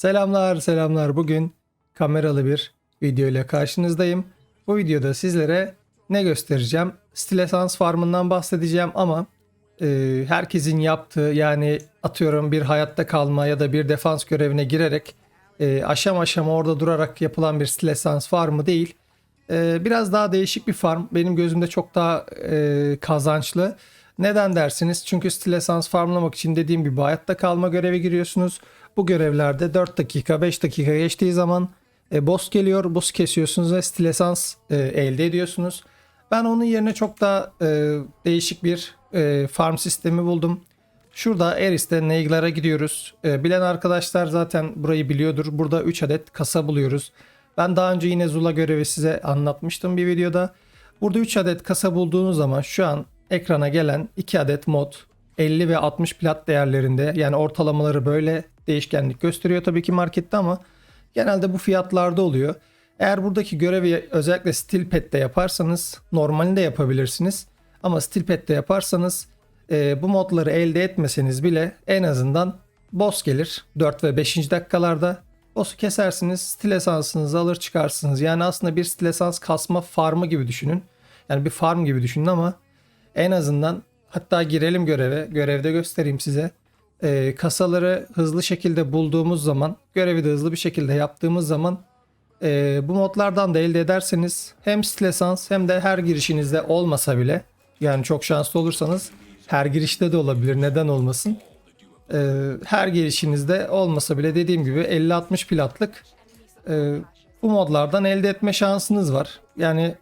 Selamlar selamlar bugün kameralı bir video ile karşınızdayım. Bu videoda sizlere ne göstereceğim? Stilesans farmından bahsedeceğim ama e, herkesin yaptığı yani atıyorum bir hayatta kalma ya da bir defans görevine girerek e, aşam aşam orada durarak yapılan bir Stilesans farmı değil. E, biraz daha değişik bir farm. Benim gözümde çok daha e, kazançlı. Neden dersiniz? Çünkü Stilesans farmlamak için dediğim gibi hayatta kalma görevi giriyorsunuz. Bu görevlerde 4 dakika 5 dakika geçtiği zaman e, boss geliyor. Boss kesiyorsunuz ve Stilesans e, elde ediyorsunuz. Ben onun yerine çok daha e, değişik bir e, farm sistemi buldum. Şurada Eris'te Neiglar'a gidiyoruz. E, bilen arkadaşlar zaten burayı biliyordur. Burada 3 adet kasa buluyoruz. Ben daha önce yine Zula görevi size anlatmıştım bir videoda. Burada 3 adet kasa bulduğunuz zaman şu an ekrana gelen 2 adet mod 50 ve 60 plat değerlerinde yani ortalamaları böyle değişkenlik gösteriyor tabii ki markette ama genelde bu fiyatlarda oluyor. Eğer buradaki görevi özellikle Steel Pet'te yaparsanız normalini de yapabilirsiniz. Ama Steel Pet'te yaparsanız e, bu modları elde etmeseniz bile en azından boss gelir 4 ve 5. dakikalarda. Boss'u kesersiniz, stil esansınızı alır çıkarsınız. Yani aslında bir stil esans kasma farmı gibi düşünün. Yani bir farm gibi düşünün ama en azından hatta girelim göreve. Görevde göstereyim size. Ee, kasaları hızlı şekilde bulduğumuz zaman, görevi de hızlı bir şekilde yaptığımız zaman e, bu modlardan da elde ederseniz hem stilesans hem de her girişinizde olmasa bile yani çok şanslı olursanız her girişte de olabilir neden olmasın. Ee, her girişinizde olmasa bile dediğim gibi 50-60 platlık e, bu modlardan elde etme şansınız var. Yani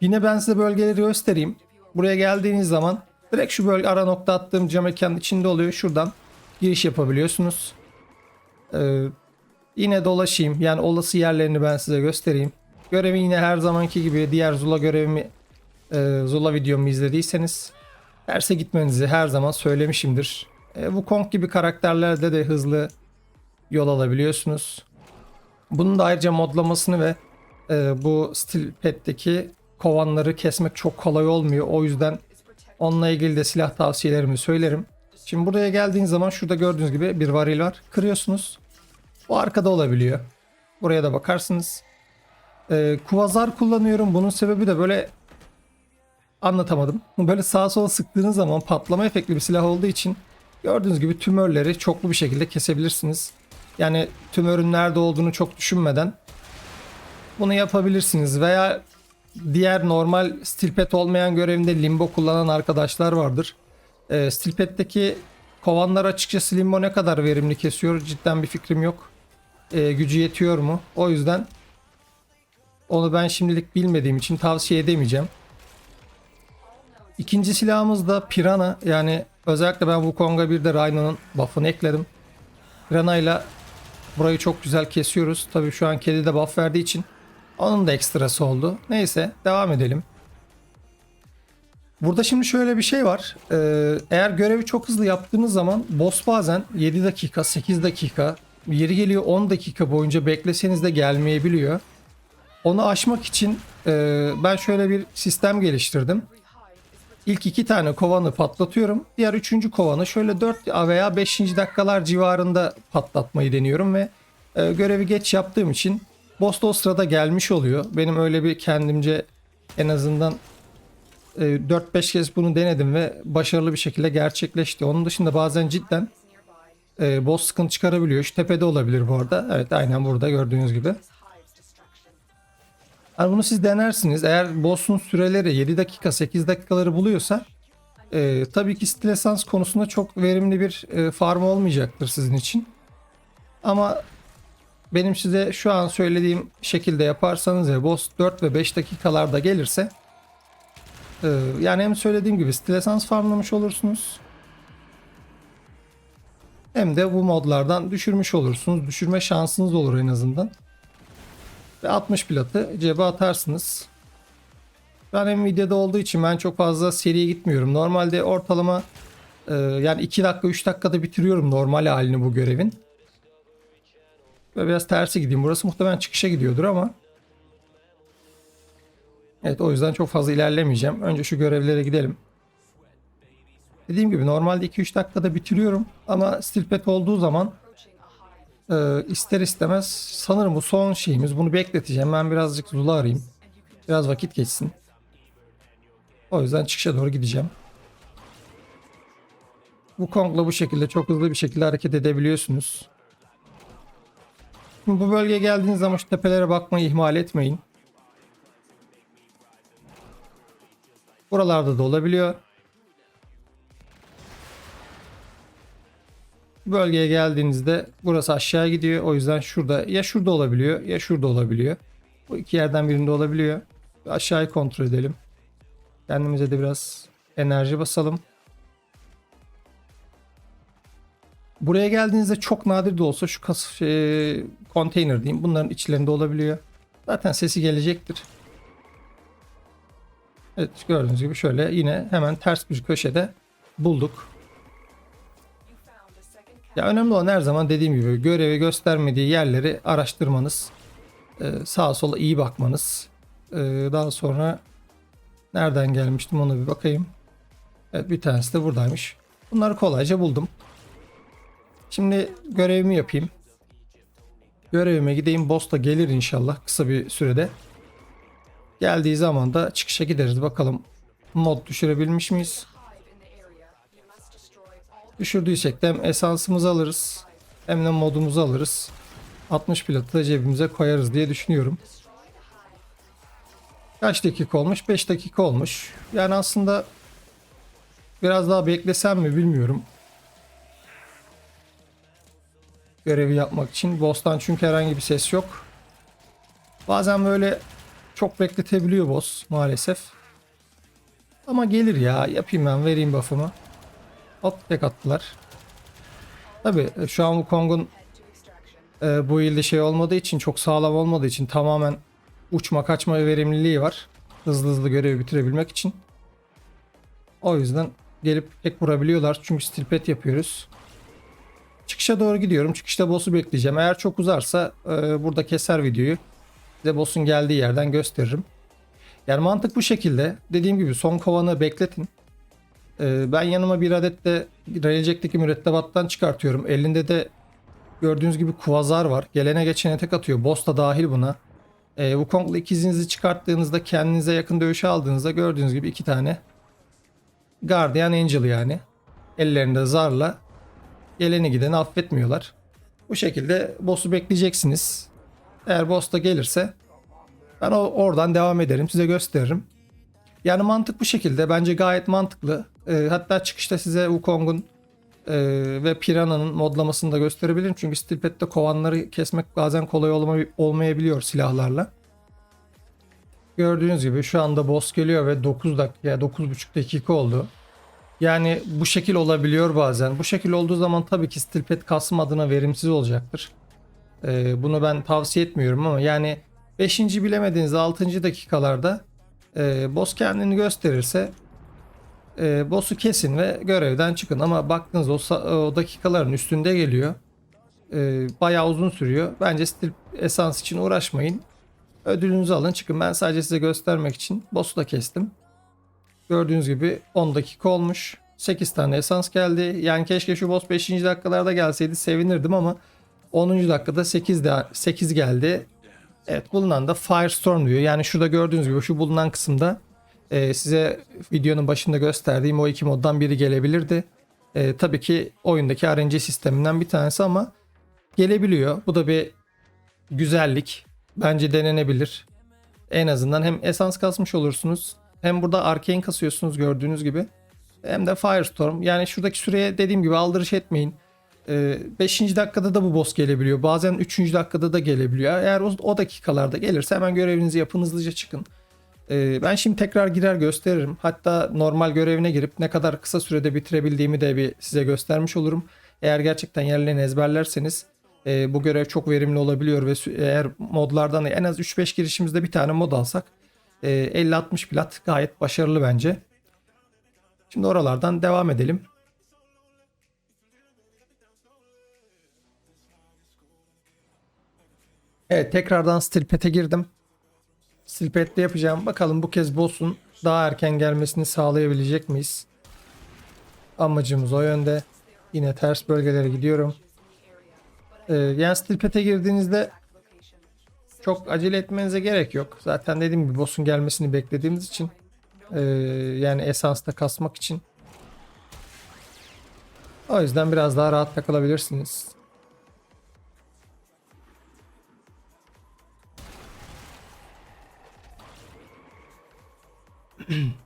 yine ben size bölgeleri göstereyim. Buraya geldiğiniz zaman direkt şu bölge ara nokta attığım cam mekanın içinde oluyor. Şuradan giriş yapabiliyorsunuz. Ee, yine dolaşayım. Yani olası yerlerini ben size göstereyim. Görevi yine her zamanki gibi diğer Zula görevimi e, Zula videomu izlediyseniz derse gitmenizi her zaman söylemişimdir. E, Wukong gibi karakterlerde de hızlı yol alabiliyorsunuz. Bunun da ayrıca modlamasını ve e, bu Steel Pet'teki kovanları kesmek çok kolay olmuyor. O yüzden onunla ilgili de silah tavsiyelerimi söylerim. Şimdi buraya geldiğiniz zaman şurada gördüğünüz gibi bir varil var. Kırıyorsunuz. O arkada olabiliyor. Buraya da bakarsınız. E, kuvazar kullanıyorum. Bunun sebebi de böyle anlatamadım. Böyle sağa sola sıktığınız zaman patlama efektli bir silah olduğu için gördüğünüz gibi tümörleri çoklu bir şekilde kesebilirsiniz. Yani tümörün nerede olduğunu çok düşünmeden bunu yapabilirsiniz veya diğer normal stilpet olmayan görevinde limbo kullanan arkadaşlar vardır. E, stilpet'teki kovanlar açıkçası limbo ne kadar verimli kesiyor cidden bir fikrim yok. E, gücü yetiyor mu? O yüzden onu ben şimdilik bilmediğim için tavsiye edemeyeceğim. İkinci silahımız da Piranha. Yani özellikle ben Wukong'a bir de Rhino'nun buff'ını ekledim. Piranha ile burayı çok güzel kesiyoruz. Tabii şu an kedi de buff verdiği için onun da ekstrası oldu. Neyse devam edelim. Burada şimdi şöyle bir şey var. Ee, eğer görevi çok hızlı yaptığınız zaman boss bazen 7 dakika, 8 dakika, yeri geliyor 10 dakika boyunca bekleseniz de gelmeyebiliyor. Onu aşmak için e, ben şöyle bir sistem geliştirdim. İlk iki tane kovanı patlatıyorum. Diğer üçüncü kovanı şöyle 4 veya 5. dakikalar civarında patlatmayı deniyorum ve e, görevi geç yaptığım için boss da o sırada gelmiş oluyor. Benim öyle bir kendimce en azından e, 4-5 kez bunu denedim ve başarılı bir şekilde gerçekleşti. Onun dışında bazen cidden e, boss sıkıntı çıkarabiliyor. Şu tepede olabilir bu arada. Evet aynen burada gördüğünüz gibi. Yani bunu siz denersiniz. Eğer boss'un süreleri 7 dakika 8 dakikaları buluyorsa e, tabii ki stilesans konusunda çok verimli bir e, farm olmayacaktır sizin için. Ama benim size şu an söylediğim şekilde yaparsanız ve boss 4 ve 5 dakikalarda gelirse e, yani hem söylediğim gibi stilesans farmlamış olursunuz. Hem de bu modlardan düşürmüş olursunuz. Düşürme şansınız olur en azından. Ve 60 platı cebe atarsınız. Ben hem videoda olduğu için ben çok fazla seriye gitmiyorum. Normalde ortalama e, yani 2 dakika 3 dakikada bitiriyorum normal halini bu görevin. Ve biraz tersi gideyim. Burası muhtemelen çıkışa gidiyordur ama. Evet o yüzden çok fazla ilerlemeyeceğim. Önce şu görevlere gidelim. Dediğim gibi normalde 2-3 dakikada bitiriyorum. Ama stilpet olduğu zaman e, ister istemez sanırım bu son şeyimiz. Bunu bekleteceğim. Ben birazcık Zula arayayım. Biraz vakit geçsin. O yüzden çıkışa doğru gideceğim. Bu Kong'la bu şekilde çok hızlı bir şekilde hareket edebiliyorsunuz. Bu bölgeye geldiğiniz zaman şu tepelere bakmayı ihmal etmeyin. Buralarda da olabiliyor. Bölgeye geldiğinizde burası aşağı gidiyor. O yüzden şurada ya şurada olabiliyor ya şurada olabiliyor. Bu iki yerden birinde olabiliyor. Aşağıyı kontrol edelim. Kendimize de biraz enerji basalım. Buraya geldiğinizde çok nadir de olsa şu kas şey, konteyner diyeyim. Bunların içlerinde olabiliyor. Zaten sesi gelecektir. Evet gördüğünüz gibi şöyle yine hemen ters bir köşede bulduk. Ya önemli olan her zaman dediğim gibi görevi göstermediği yerleri araştırmanız. Ee, sağa sola iyi bakmanız. Ee, daha sonra nereden gelmiştim ona bir bakayım. Evet bir tanesi de buradaymış. Bunları kolayca buldum. Şimdi görevimi yapayım. Görevime gideyim. Boss da gelir inşallah kısa bir sürede. Geldiği zaman da çıkışa gideriz. Bakalım mod düşürebilmiş miyiz? Düşürdüysek de hem esansımızı alırız hem de modumuzu alırız. 60 platı da cebimize koyarız diye düşünüyorum. Kaç dakika olmuş? 5 dakika olmuş. Yani aslında biraz daha beklesem mi bilmiyorum. Görevi yapmak için. Boss'tan çünkü herhangi bir ses yok. Bazen böyle çok bekletebiliyor boss maalesef. Ama gelir ya. Yapayım ben vereyim buff'ımı. Hop tek attılar. Tabi şu an bu Kong'un e, bu ilde şey olmadığı için çok sağlam olmadığı için tamamen uçma kaçma verimliliği var. Hızlı hızlı görevi bitirebilmek için. O yüzden gelip tek vurabiliyorlar. Çünkü steel pet yapıyoruz. Çıkışa doğru gidiyorum. Çıkışta boss'u bekleyeceğim. Eğer çok uzarsa e, burada keser videoyu. Size boss'un geldiği yerden gösteririm. Yani mantık bu şekilde. Dediğim gibi son kovanı bekletin. E, ben yanıma bir adet de Raylecek'teki mürettebattan çıkartıyorum. Elinde de gördüğünüz gibi kuvazar var. Gelene geçene tek atıyor. Boss da dahil buna. E, Wukong'la ikizinizi çıkarttığınızda kendinize yakın dövüşe aldığınızda gördüğünüz gibi iki tane Guardian Angel yani. Ellerinde zarla geleni gideni affetmiyorlar. Bu şekilde boss'u bekleyeceksiniz. Eğer boss da gelirse ben oradan devam ederim. Size gösteririm. Yani mantık bu şekilde. Bence gayet mantıklı. E, hatta çıkışta size Wukong'un e, ve Piranha'nın modlamasını da gösterebilirim. Çünkü Steel Pet'te kovanları kesmek bazen kolay olma, olmayabiliyor silahlarla. Gördüğünüz gibi şu anda boss geliyor ve 9 dakika, 9,5 dakika oldu. Yani bu şekil olabiliyor bazen. Bu şekil olduğu zaman tabii ki Steel Pet kasım adına verimsiz olacaktır. Ee, bunu ben tavsiye etmiyorum ama yani 5. bilemediğiniz 6. dakikalarda e, boss kendini gösterirse e, boss'u kesin ve görevden çıkın. Ama baktınız o, o dakikaların üstünde geliyor. E, bayağı uzun sürüyor. Bence Steel Essence için uğraşmayın. Ödülünüzü alın çıkın. Ben sadece size göstermek için boss'u da kestim. Gördüğünüz gibi 10 dakika olmuş. 8 tane esans geldi. Yani keşke şu boss 5. dakikalarda gelseydi sevinirdim ama 10. dakikada 8 de 8 geldi. Evet bulunan da Firestorm diyor. Yani şurada gördüğünüz gibi şu bulunan kısımda e, size videonun başında gösterdiğim o iki moddan biri gelebilirdi. E, tabii ki oyundaki RNG sisteminden bir tanesi ama gelebiliyor. Bu da bir güzellik. Bence denenebilir. En azından hem esans kasmış olursunuz hem burada arcane kasıyorsunuz gördüğünüz gibi. Hem de Firestorm. Yani şuradaki süreye dediğim gibi aldırış etmeyin. 5. dakikada da bu boss gelebiliyor. Bazen 3. dakikada da gelebiliyor. Eğer o, o dakikalarda gelirse hemen görevinizi yapın hızlıca çıkın. Ee, ben şimdi tekrar girer gösteririm. Hatta normal görevine girip ne kadar kısa sürede bitirebildiğimi de bir size göstermiş olurum. Eğer gerçekten yerlerini ezberlerseniz e, bu görev çok verimli olabiliyor ve eğer modlardan en az 3-5 girişimizde bir tane mod alsak e, 50-60 plat gayet başarılı bence. Şimdi oralardan devam edelim. Evet tekrardan Stilpet'e girdim. Stilpet'te yapacağım. Bakalım bu kez boss'un daha erken gelmesini sağlayabilecek miyiz? Amacımız o yönde. Yine ters bölgelere gidiyorum. Ee, yani Stilpet'e girdiğinizde çok acele etmenize gerek yok. Zaten dediğim gibi boss'un gelmesini beklediğimiz için ee, yani esansta kasmak için o yüzden biraz daha rahat takılabilirsiniz.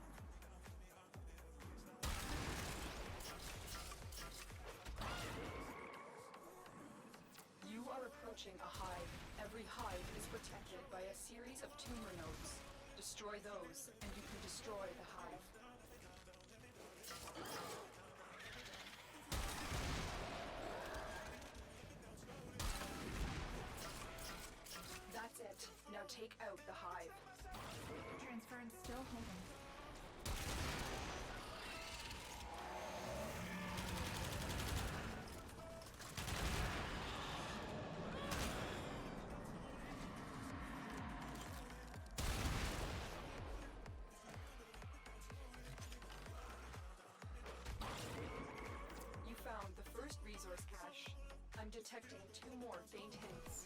detecting two more faint hints.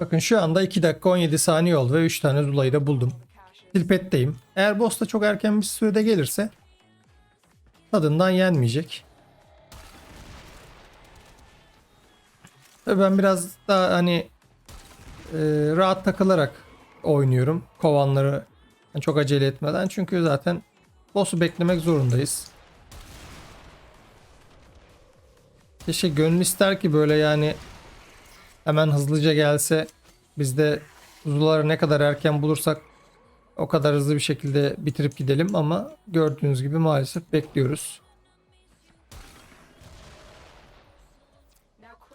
Bakın şu anda 2 dakika 17 saniye oldu ve 3 tane Zula'yı da buldum. Tilpet'teyim. Eğer boss da çok erken bir sürede gelirse tadından yenmeyecek. Tabii ben biraz daha hani e, rahat takılarak oynuyorum. Kovanları yani çok acele etmeden. Çünkü zaten boss'u beklemek zorundayız. Keşke gönül ister ki böyle yani hemen hızlıca gelse biz de Zulaları ne kadar erken bulursak o kadar hızlı bir şekilde bitirip gidelim ama gördüğünüz gibi maalesef bekliyoruz.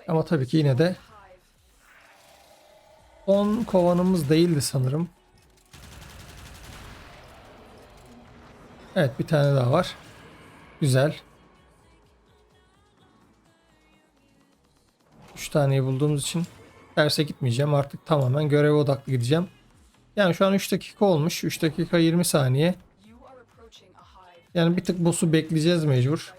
Ama tabii ki yine de Hive. 10 kovanımız değildi sanırım. Evet bir tane daha var. Güzel. 3 taneyi bulduğumuz için derse gitmeyeceğim. Artık tamamen göreve odaklı gideceğim. Yani şu an 3 dakika olmuş. 3 dakika 20 saniye. Yani bir tık boss'u bekleyeceğiz mecbur.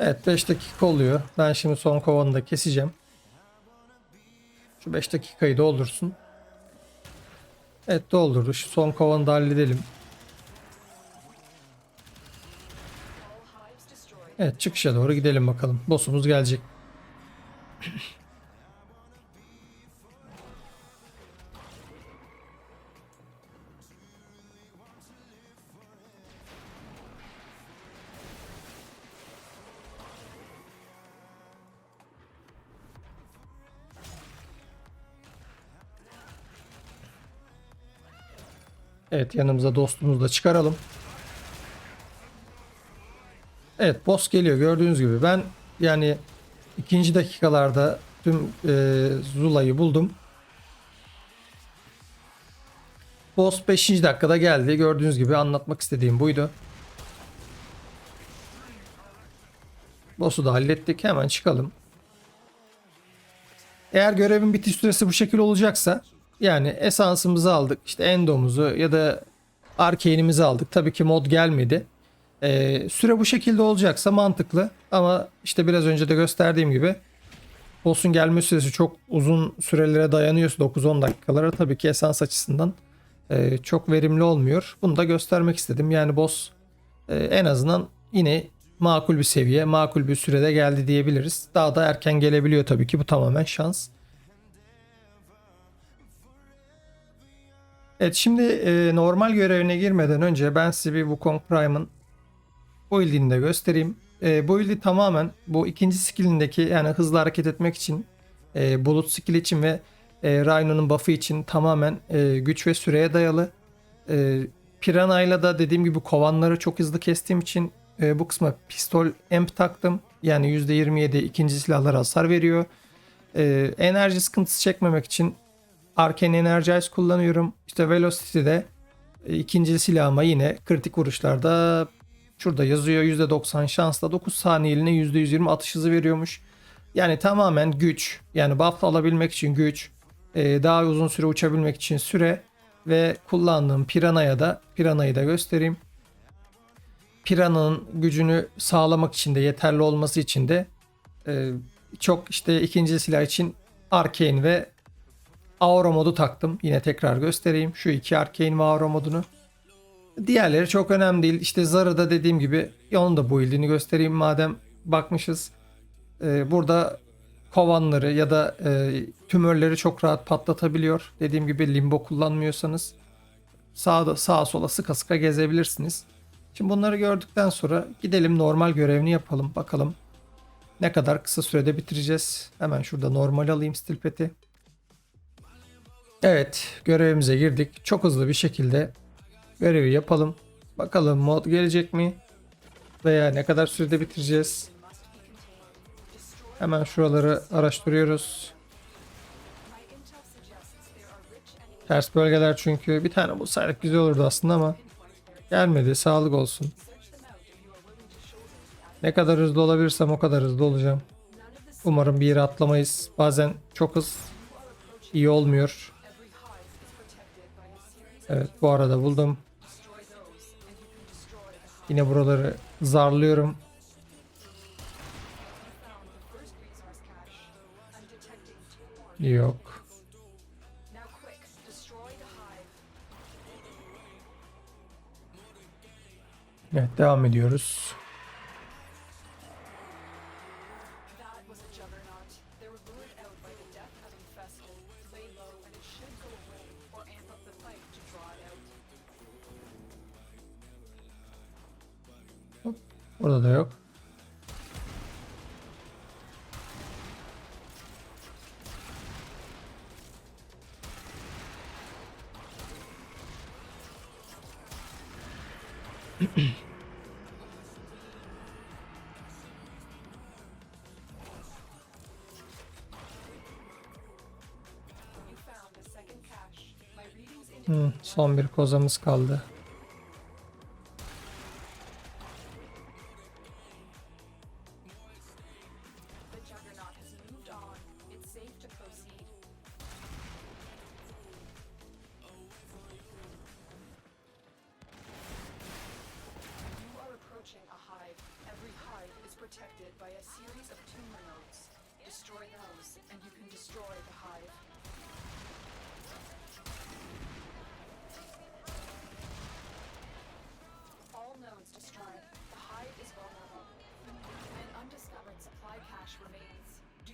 Evet 5 dakika oluyor. Ben şimdi son kovanı da keseceğim. Şu 5 dakikayı doldursun. Evet doldurdu. Şu son kovanı da halledelim. Evet çıkışa doğru gidelim bakalım. Boss'umuz gelecek. Evet yanımıza dostumuzu da çıkaralım. Evet boss geliyor gördüğünüz gibi. Ben yani ikinci dakikalarda tüm e, Zula'yı buldum. Boss 5. dakikada geldi. Gördüğünüz gibi anlatmak istediğim buydu. Boss'u da hallettik. Hemen çıkalım. Eğer görevin bitiş süresi bu şekil olacaksa yani esansımızı aldık. işte endomuzu ya da arcane'imizi aldık. Tabii ki mod gelmedi. Ee, süre bu şekilde olacaksa mantıklı ama işte biraz önce de gösterdiğim gibi boss'un gelme süresi çok uzun sürelere dayanıyorsa 9-10 dakikalara tabii ki esans açısından e, çok verimli olmuyor. Bunu da göstermek istedim. Yani boss e, en azından yine makul bir seviye, makul bir sürede geldi diyebiliriz. Daha da erken gelebiliyor tabii ki bu tamamen şans. Evet şimdi e, normal görevine girmeden önce ben size bir Wukong Prime'ın build'ini de göstereyim. E, build'i tamamen bu ikinci skillindeki yani hızlı hareket etmek için e, bulut skill için ve e, Rhino'nun buff'ı için tamamen e, güç ve süreye dayalı. E, Piranha'yla da dediğim gibi kovanları çok hızlı kestiğim için e, bu kısma pistol amp taktım. Yani %27 ikinci silahlar hasar veriyor. E, enerji sıkıntısı çekmemek için Arcane Energize kullanıyorum. İşte Velocity'de e, ikinci silahıma yine kritik vuruşlarda şurada yazıyor %90 şansla 9 saniyeliğine %120 atış hızı veriyormuş. Yani tamamen güç yani buff alabilmek için güç e, daha uzun süre uçabilmek için süre ve kullandığım Piranha'ya da Piranha'yı da göstereyim. Piranha'nın gücünü sağlamak için de yeterli olması için de e, çok işte ikinci silah için Arcane ve Aura modu taktım. Yine tekrar göstereyim. Şu iki Arcane ve Aura modunu. Diğerleri çok önemli değil. İşte Zara'da dediğim gibi onun da build'ini göstereyim madem bakmışız. Ee, burada kovanları ya da e, tümörleri çok rahat patlatabiliyor. Dediğim gibi limbo kullanmıyorsanız sağda sağa sola sıka sıka gezebilirsiniz. Şimdi bunları gördükten sonra gidelim normal görevini yapalım. Bakalım ne kadar kısa sürede bitireceğiz. Hemen şurada normal alayım stilpeti. Evet görevimize girdik. Çok hızlı bir şekilde görevi yapalım. Bakalım mod gelecek mi? Veya ne kadar sürede bitireceğiz? Hemen şuraları araştırıyoruz. Ters bölgeler çünkü bir tane bulsaydık güzel olurdu aslında ama gelmedi. Sağlık olsun. Ne kadar hızlı olabilirsem o kadar hızlı olacağım. Umarım bir yere atlamayız. Bazen çok hız iyi olmuyor. Evet bu arada buldum. Yine buraları zarlıyorum. Yok. Evet devam ediyoruz. Burada da yok. İndicate son bir kozamız kaldı.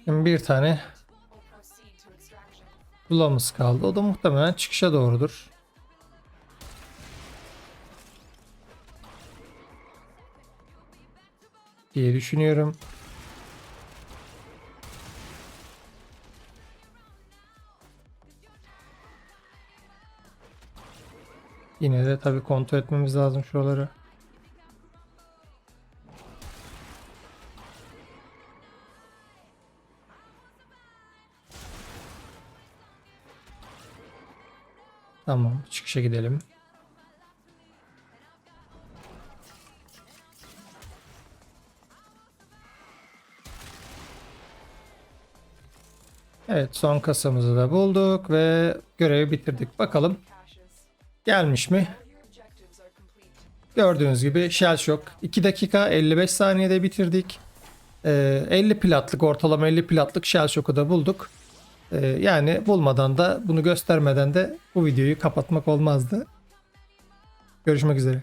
Şimdi bir tane bulamız kaldı. O da muhtemelen çıkışa doğrudur. diye düşünüyorum. Yine de tabii kontrol etmemiz lazım şuraları. Tamam, çıkışa gidelim. Evet, son kasamızı da bulduk ve görevi bitirdik. Bakalım gelmiş mi? Gördüğünüz gibi Shell Shock 2 dakika 55 saniyede bitirdik. Ee, 50 platlık ortalama 50 platlık Shell Shock'u da bulduk. Ee, yani bulmadan da bunu göstermeden de bu videoyu kapatmak olmazdı. Görüşmek üzere.